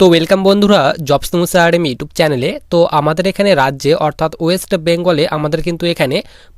তো ওয়েলকাম বন্ধুরা jobs news army YouTube চ্যানেলে তো আমাদের এখানে রাজ্যে, অর্থাৎ ওয়েস্ট বেঙ্গলে আমাদের কিন্তু এখানে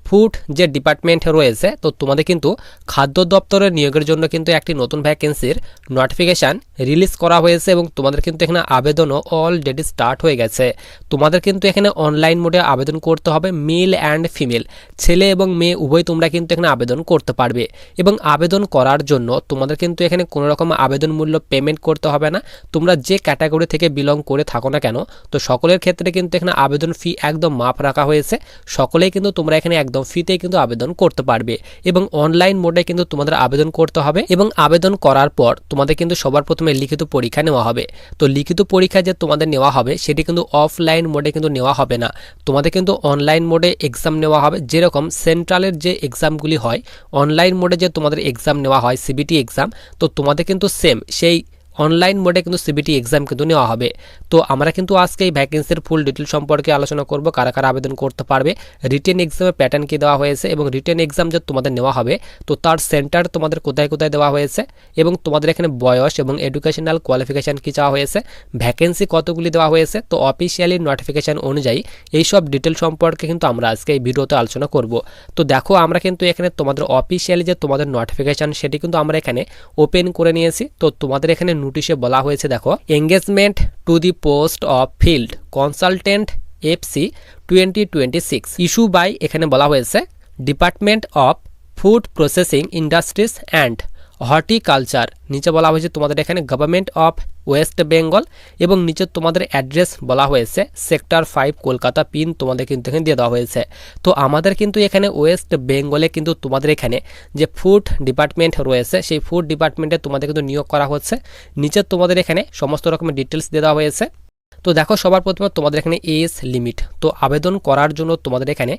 ফুড যে ডিপার্টমেন্ট রয়েছে, তো তোমাদের কিন্তু খাদ্য দপ্তরের নিয়োগের জন্য কিন্তু একটি নতুন ভ্যাকেন্সির নোটিফিকেশান রিলিজ করা হয়েছে এবং তোমাদের কিন্তু এখানে আবেদনও অলরেডি স্টার্ট হয়ে গেছে। তোমাদের কিন্তু এখানে অনলাইন মোডে আবেদন করতে হবে মেল অ্যান্ড ফিমেল ছেলে এবং মেয়ে, উভয় তোমরা কিন্তু এখানে আবেদন করতে পারবে। এবং আবেদন করার জন্য তোমাদের কিন্তু এখানে কোনো রকম আবেদন মূল্য পেমেন্ট করতে হবে না। তোমরা যে ক্যাটাগরি থেকে বিলং করে থাকো না কেন, তো সকলের ক্ষেত্রে কিন্তু এখানে আবেদন ফি একদম মাপ রাখা হয়েছে। সকলেই কিন্তু তোমরা এখানে একদম ফিতেই কিন্তু আবেদন করতে পারবে। এবং অনলাইন মোডে কিন্তু তোমাদের আবেদন করতে হবে এবং আবেদন করার পর তোমাদের কিন্তু সবার প্রথমে লিখিত পরীক্ষা নেওয়া হবে। তো লিখিত পরীক্ষা যে তোমাদের নেওয়া হবে, সেটি কিন্তু অফলাইন মোডে কিন্তু নেওয়া হবে না। তোমাদের কিন্তু অনলাইন মোডে এক্সাম নেওয়া হবে। যেরকম সেন্ট্রালের যে এক্সামগুলি হয় অনলাইন মোডে যে তোমাদের এক্সাম নেওয়া হয় সিবিটি এক্সাম তো তোমাদের কিন্তু সেম সেই অনলাইন মোডে কিন্তু সিবিটি এক্সাম কিন্তু নেওয়া হবে। তো আমরা কিন্তু আজকে এই ভ্যাকেন্সির ফুল ডিটেল সম্পর্কে আলোচনা করব, কারা কারা আবেদন করতে পারবে। রিটেন এক্সামের প্যাটার্ন কি দেওয়া হয়েছে এবং রিটেন এক্সাম যে তোমাদের নেওয়া হবে, তো তার সেন্টার তোমাদের কোথায় কোথায় দেওয়া হয়েছে এবং তোমাদের এখানে বয়স এবং এডুকেশনাল কোয়ালিফিকেশান কী চাওয়া হয়েছে ভ্যাকেন্সি কতগুলি দেওয়া হয়েছে, তো অফিসিয়ালি নোটিফিকেশান অনুযায়ী এই সব ডিটেল সম্পর্কে কিন্তু আমরা আজকে এই ভিডিওতে আলোচনা করব। তো দেখো, আমরা কিন্তু এখানে তোমাদের অফিসিয়ালি যে তোমাদের নোটিফিকেশান সেটি কিন্তু আমরা এখানে ওপেন করে নিয়েছি। তো তোমাদের এখানে নোটিশে বলা হয়েছে, দেখো engagement to the post of field consultant FC twenty twenty six issue by এখানে বলা হয়েছে department of food processing industries and horticulture. নিচে বলা হয়েছে তোমাদের এখানে গভর্নমেন্ট অফ ওয়েস্ট বেঙ্গল এবং নিচে তোমাদের অ্যাড্রেস বলা হয়েছে সেক্টর ফাইভ কলকাতা পিন তোমাদের কিন্তু এখানে দিয়ে দেওয়া হয়েছে। তো আমাদের কিন্তু এখানে ওয়েস্ট বেঙ্গলে কিন্তু তোমাদের এখানে যে ফুড ডিপার্টমেন্ট রয়েছে সেই ফুড ডিপার্টমেন্টে তোমাদের কিন্তু নিয়োগ করা হচ্ছে। নিচে তোমাদের এখানে সমস্ত রকমের ডিটেলস দিয়ে দেওয়া হয়েছে। তো দেখো সবার প্রথমে তোমাদের এখানে এজ লিমিট তো আবেদন করার জন্য তোমাদের এখানে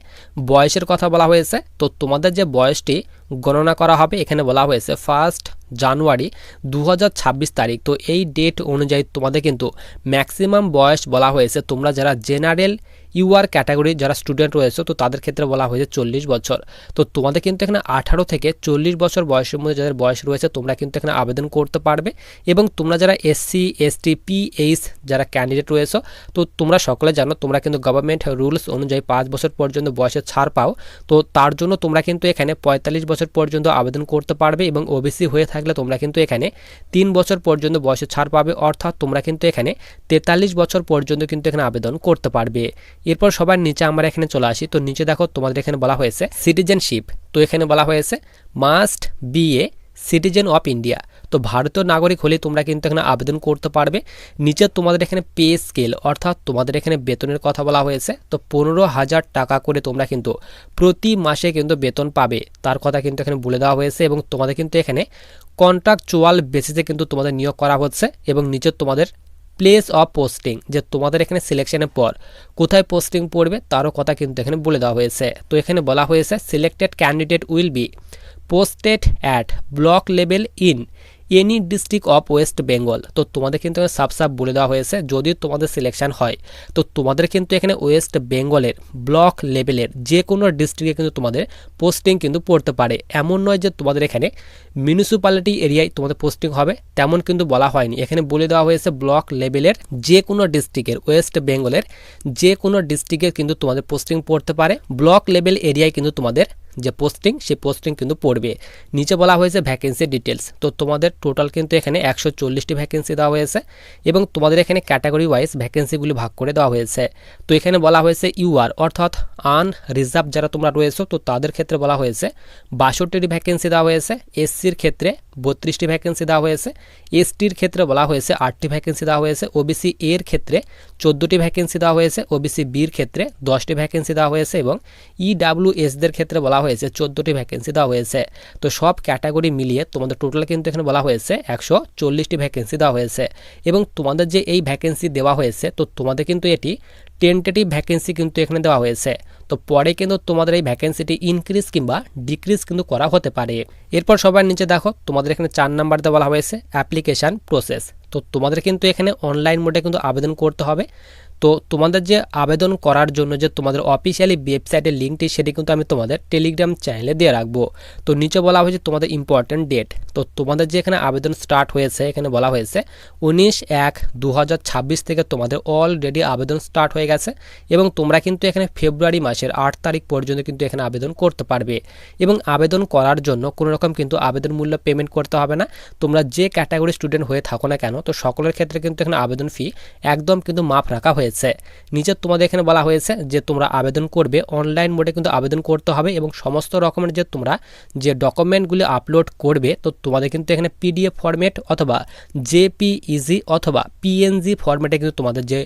বয়সের কথা বলা হয়েছে। তো তোমাদের যে বয়সটি গণনা করা হবে। এখানে বলা হয়েছে ফার্স্ট জানুয়ারি দু হাজার ছাব্বিশ তারিখ। তো এই ডেট অনুযায়ী তোমাদের কিন্তু ম্যাক্সিমাম বয়স বলা হয়েছে তোমরা যারা জেনারেল ইউআর ক্যাটাগরি যারা স্টুডেন্ট রয়েছে, তো তাদের ক্ষেত্রে বলা হয়েছে চল্লিশ বছর। তো তোমাদের কিন্তু এখানে আঠারো থেকে চল্লিশ বছর বয়সের মধ্যে যাদের বয়স রয়েছে, তোমরা কিন্তু এখানে আবেদন করতে পারবে। এবং তোমরা যারা এসসি এসটি পিএইচ যারা ক্যান্ডিডেট রয়েছে, তো তোমরা সকলে জানো, তোমরা কিন্তু গভর্নমেন্ট রুলস অনুযায়ী পাঁচ বছর পর্যন্ত বয়সে ছাড় পাও। তো তার জন্য তোমরা কিন্তু এখানে পঁয়তাল্লিশ বছর পর্যন্ত আবেদন করতে পারবে এবং ওবিসি হয়ে থাকলে তোমরা কিন্তু এখানে তিন বছর পর্যন্ত বয়সে ছাড় পাবে, অর্থাৎ তোমরা কিন্তু এখানে তেতাল্লিশ বছর পর্যন্ত কিন্তু এখানে আবেদন করতে পারবে। এরপর সবার নিচে আমরা এখানে চলে আসি। তো নিচে দেখো তোমাদের এখানে বলা হয়েছে সিটিজেনশিপ তো এখানে বলা হয়েছে must be a citizen of India তো ভারতীয় নাগরিক হলে তোমরা কিন্তু এখানে আবেদন করতে পারবে। নিচে তোমাদের এখানে পে স্কেল অর্থাৎ তোমাদের এখানে বেতনের কথা বলা হয়েছে। তো পনেরো হাজার টাকা করে তোমরা কিন্তু প্রতি মাসে কিন্তু বেতন পাবে। তার কথা কিন্তু এখানে বলে দেওয়া হয়েছে এবং তোমাদের কিন্তু এখানে কন্ট্রাকচুয়াল বেসিসে কিন্তু তোমাদের নিয়োগ করা হচ্ছে এবং নিচে তোমাদের প্লেস অফ পোস্টিং যে তোমাদের এখানে সিলেকশনের পর কোথায় পোস্টিং পড়বে, তারও কথা কিন্তু এখানে বলে দেওয়া হয়েছে। তো এখানে বলা হয়েছে selected candidate will be posted at block level in any district of West Bengal তো তোমাদের কিন্তু সাফ সাফ বলে দেওয়া হয়েছে, যদি তোমাদের সিলেকশন হয়, তো তোমাদের কিন্তু এখানে ওয়েস্ট বেঙ্গলের ব্লক লেভেলের যে কোনো ডিস্ট্রিক্টে কিন্তু তোমাদের পোস্টিং কিন্তু পড়তে পারে। এমন নয় যে তোমাদের এখানে মিউনিসিপ্যালিটি এরিয়ায় তোমাদের পোস্টিং হবে, তেমন কিন্তু বলা হয়নি। এখানে বলে দেওয়া হয়েছে ব্লক লেভেলের যে কোনো ডিস্ট্রিক্টের ওয়েস্ট বেঙ্গলের যে কোনো ডিস্ট্রিক্টের কিন্তু তোমাদের পোস্টিং পড়তে পারে। ব্লক লেভেল এরিয়ায় কিন্তু তোমাদের যে পোস্টিং সে পোস্টিং কিন্তু পড়বে। নিচে বলা হয়েছে ভ্যাকেন্সি ডিটেলস তো তোমাদের টোটাল কিন্তু এখানে একশো চল্লিশটি ভ্যাকেন্সি দেওয়া হয়েছে এবং তোমাদের এখানে ক্যাটাগরি ওয়াইজ ভ্যাকেন্সিগুলি ভাগ করে দেওয়া হয়েছে। তো এখানে বলা হয়েছে ইউআর অর্থাৎ আন রিজার্ভ যারা তোমরা রয়েছো, তো তাদের ক্ষেত্রে বলা হয়েছে বাষট্টিটি ভ্যাকেন্সি দেওয়া হয়েছে। এসসির ক্ষেত্রে বত্রিশটি ভ্যাকেন্সি দেওয়া হয়েছে। এসটির ক্ষেত্রে বলা হয়েছে আটটি ভ্যাকেন্সি দেওয়া হয়েছে। ওবিসি এর ক্ষেত্রে চোদ্দোটি ভ্যাকেন্সি দেওয়া হয়েছে। ওবিসি বির ক্ষেত্রে দশটি ভ্যাকেন্সি দেওয়া হয়েছে এবং ইডাব্লিউ এসদের ক্ষেত্রে বলা হয়েছে চোদ্দোটি ভ্যাকেন্সি দেওয়া হয়েছে। তো সব ক্যাটাগরি মিলিয়ে তোমাদের টোটাল কিন্তু এখানে বলা হয়েছে একশো চল্লিশটি ভ্যাকেন্সি দেওয়া হয়েছে। এবং তোমাদের যে এই ভ্যাকেন্সি দেওয়া হয়েছে, তো তোমাদের কিন্তু এটি টেন্টেটিভ ভ্যাকেন্সি কিন্তু এখানে দেওয়া হয়েছে। তো পরে কিন্তু তোমাদের এই ভ্যাকেন্সিটি ইনক্রিজ কিংবা ডিক্রিজ কিন্তু করা হতে পারে। এরপর সবার নিচে দেখো, তোমাদের এখানে চার নাম্বার দেওয়া হয়েছে অ্যাপ্লিকেশান প্রসেস তো তোমাদের কিন্তু এখানে অনলাইন মোডে কিন্তু আবেদন করতে হবে। তো তোমাদের যে আবেদন করার জন্য যে তোমাদের অফিসিয়ালি ওয়েবসাইটের লিঙ্কটি সেটি কিন্তু আমি তোমাদের টেলিগ্রাম চ্যানেলে দিয়ে রাখব। তো নিচে বলা হয়েছে তোমাদের ইম্পর্ট্যান্ট ডেট তো তোমাদের যে এখানে আবেদন স্টার্ট হয়েছে, এখানে বলা হয়েছে উনিশ এক দু থেকে তোমাদের অলরেডি আবেদন স্টার্ট হয়ে গেছে এবং তোমরা কিন্তু এখানে ফেব্রুয়ারি মাসের আট তারিখ পর্যন্ত কিন্তু এখানে আবেদন করতে পারবে। এবং আবেদন করার জন্য কোনো রকম কিন্তু আবেদন মূল্য পেমেন্ট করতে হবে না। তোমরা যে ক্যাটাগরি স্টুডেন্ট হয়ে থাকো না কেন, তো সকলের ক্ষেত্রে কিন্তু এখানে আবেদন ফি একদম কিন্তু মাফ রাখা হয়েছে। নিচে তোমাদের এখানে বলা হয়েছে যে তোমরা আবেদন করবে। অনলাইন মোডে কিন্তু আবেদন করতে হবে এবং সমস্ত রকমের যে তোমরা যে ডকুমেন্টগুলি আপলোড করবে, তো তোমাদের কিন্তু এখানে পিডিএফ ফরম্যাট অথবা জেপিইজি অথবা পিএনজি ফরম্যাটে কিন্তু তোমাদের যে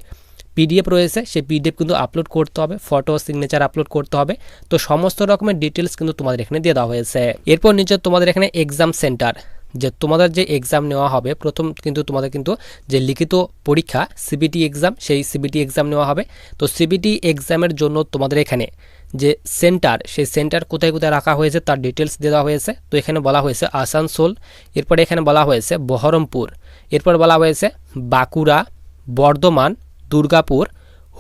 পিডিএফ রয়েছে, সেই পিডিএফ কিন্তু আপলোড করতে হবে, ফটো সিগনেচার আপলোড করতে হবে। তো সমস্ত রকমের ডিটেলস কিন্তু তোমাদের এখানে দিয়ে দেওয়া হয়েছে। এরপর নিচে তোমাদের এখানে এক্সাম সেন্টার। যে তোমাদের যে এক্সাম নেওয়া হবে, প্রথম কিন্তু তোমাদের কিন্তু যে লিখিত পরীক্ষা সিবিটি এক্সাম সেই সিবিটি এক্সাম নেওয়া হবে। তো সিবিটি এক্সামের জন্য তোমাদের এখানে যে সেন্টার সেই সেন্টার কোথায় কোথায় রাখা হয়েছে তার ডিটেলস দেওয়া হয়েছে। তো এখানে বলা হয়েছে আসানসোল, এরপরে এখানে বলা হয়েছে বহরমপুর, এরপর বলা হয়েছে বাঁকুড়া, বর্ধমান, দুর্গাপুর,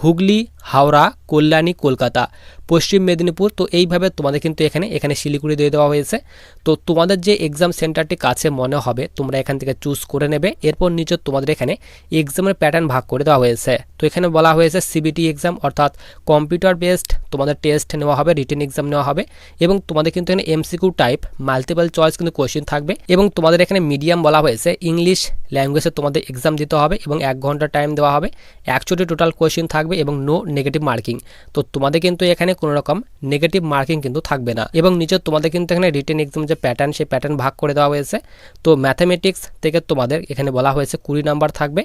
হুগলি হাওড়া, কল্যাণী, কলকাতা। পশ্চিম মেদিনীপুর, তো এইভাবে তোমাদের কিন্তু এখানে এখানে শিলিগুড়ি দিয়ে দেওয়া হয়েছে। তো তোমাদের যে এক্সাম সেন্টারটি কাছে মনে হবে, তোমরা এখান থেকে চুজ করে নেবে। এরপর নিচে তোমাদের এখানে এক্সামের প্যাটার্ন ভাগ করে দেওয়া হয়েছে। তো এখানে বলা হয়েছে সিবিটি এক্সাম অর্থাৎ কম্পিউটার বেসড তোমাদের টেস্ট নেওয়া হবে রিটেন এক্সাম নেওয়া হবে। এবং তোমাদের কিন্তু এখানে এমসিকিউ টাইপ মাল্টিপল চয়েস কিন্তু কোশ্চেন থাকবে। এবং তোমাদের এখানে মিডিয়াম বলা হয়েছে ইংলিশ ল্যাঙ্গুয়েজে তোমাদের এক্সাম দিতে হবে এবং এক ঘণ্টা টাইম দেওয়া হবে। একশোটি টোটাল কোশ্চেন থাকবে এবং নো নেগেটিভ মার্কিং তো তোমাদের কিন্তু এখানে কোনো রকম নেগেটিভ মার্কিং কিন্তু থাকবে না। এবং নিচে তোমাদের কিন্তু এখানে রিটেন এক্সাম যে প্যাটার্ন সেই প্যাটার্ন ভাগ করে দেওয়া হয়েছে। তো ম্যাথামেটিক্স থেকে তোমাদের এখানে বলা হয়েছে কুড়ি নাম্বার থাকবে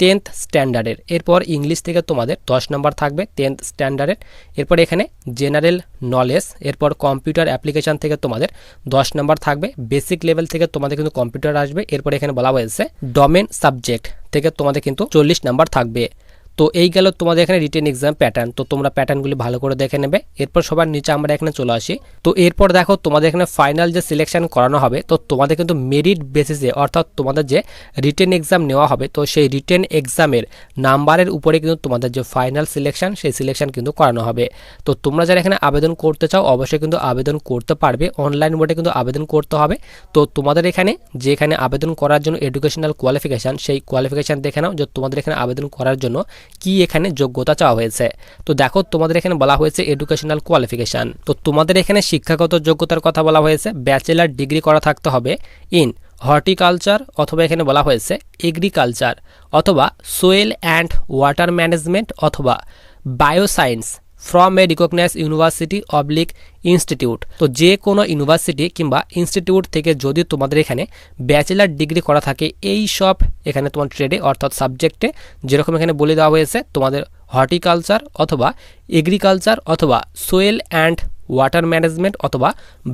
টেন্থ স্ট্যান্ডার্ডের এরপর ইংলিশ থেকে তোমাদের দশ নম্বর থাকবে টেন্থ স্ট্যান্ডার্ডের এরপর এখানে জেনারেল নলেজ এরপর কম্পিউটার অ্যাপ্লিকেশান থেকে তোমাদের দশ নম্বর থাকবে। বেসিক লেভেল থেকে তোমাদের কিন্তু কম্পিউটার আসবে। এরপর এখানে বলা হয়েছে ডোমেন সাবজেক্ট থেকে তোমাদের কিন্তু চল্লিশ নাম্বার থাকবে। তো এই গেল তোমাদের এখানে রিটেন এক্সাম প্যাটার্ন তো তোমরা প্যাটার্নগুলি ভালো করে দেখে নেবে। এরপর সবার নিচে আমরা এখানে চলে আসি। তো এরপর দেখো তোমাদের এখানে ফাইনাল যে সিলেকশন করানো হবে, তো তোমাদের কিন্তু মেরিট বেসিসে অর্থাৎ তোমাদের যে রিটেন এক্সাম নেওয়া হবে, তো সেই রিটেন এক্সামের নাম্বারের উপরে কিন্তু তোমাদের যে ফাইনাল সিলেকশন সেই সিলেকশন কিন্তু করানো হবে। তো তোমরা যারা এখানে আবেদন করতে চাও, অবশ্যই কিন্তু আবেদন করতে পারবে। অনলাইন মোডে কিন্তু আবেদন করতে হবে। তো তোমাদের এখানে যে এখানে আবেদন করার জন্য এডুকেশনাল কোয়ালিফিকেশান সেই কোয়ালিফিকেশান দেখে নাও যে তোমাদের এখানে আবেদন করার জন্য কি এখানে যোগ্যতা চাওয়া হয়েছে? তো দেখো, তোমাদের এখানে বলা হয়েছে এডুকেশনাল কোয়ালিফিকেশান তো তোমাদের এখানে শিক্ষাগত যোগ্যতার কথা বলা হয়েছে ব্যাচেলার ডিগ্রি করা থাকতে হবে ইন হর্টিকালচার অথবা এখানে বলা হয়েছে এগ্রিকালচার অথবা সোয়েল অ্যান্ড ওয়াটার ম্যানেজমেন্ট অথবা bioscience from a recognize university oblique institute তো যে কোনো ইউনিভার্সিটি কিংবা ইনস্টিটিউট থেকে যদি তোমাদের এখানে ব্যাচেলার ডিগ্রি করা থাকে, এই সব এখানে তোমার ট্রেডে অর্থাৎ সাবজেক্টে যেরকম এখানে বলে দেওয়া হয়েছে, তোমাদের হর্টিকালচার অথবা এগ্রিকালচার অথবা সোয়েল অ্যান্ড ওয়াটার ম্যানেজমেন্ট অথবা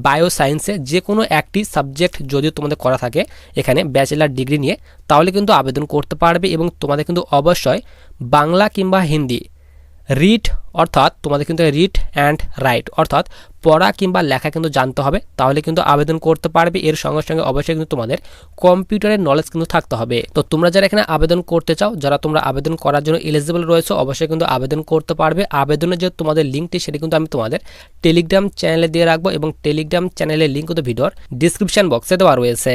বায়োসায়েন্সে যে কোনো একটি সাবজেক্ট যদি তোমাদের করা থাকে এখানে ব্যাচেলার ডিগ্রি নিয়ে, তাহলে কিন্তু আবেদন করতে পারবে এবং তোমাদের কিন্তু অবশ্যই বাংলা কিংবা হিন্দি রিড অর্থাৎ তোমাদের কিন্তু রিড অ্যান্ড রাইট অর্থাৎ পড়া কিংবা লেখা কিন্তু জানতে হবে, তাহলে কিন্তু আবেদন করতে পারবে। এর সঙ্গে সঙ্গে অবশ্যই কিন্তু তোমাদের কম্পিউটারের নলেজ কিন্তু থাকতে হবে। তো তোমরা যারা এখানে আবেদন করতে চাও, যারা তোমরা আবেদন করার জন্য এলিজিবল রয়েছে, অবশ্যই কিন্তু আবেদন করতে পারবে। আবেদনের যে তোমাদের লিঙ্কটি সেটি কিন্তু আমি তোমাদের টেলিগ্রাম চ্যানেলে দিয়ে রাখব এবং টেলিগ্রাম চ্যানেলের লিঙ্ক কিন্তু ভিডিওর ডিসক্রিপশন বক্সে দেওয়া রয়েছে।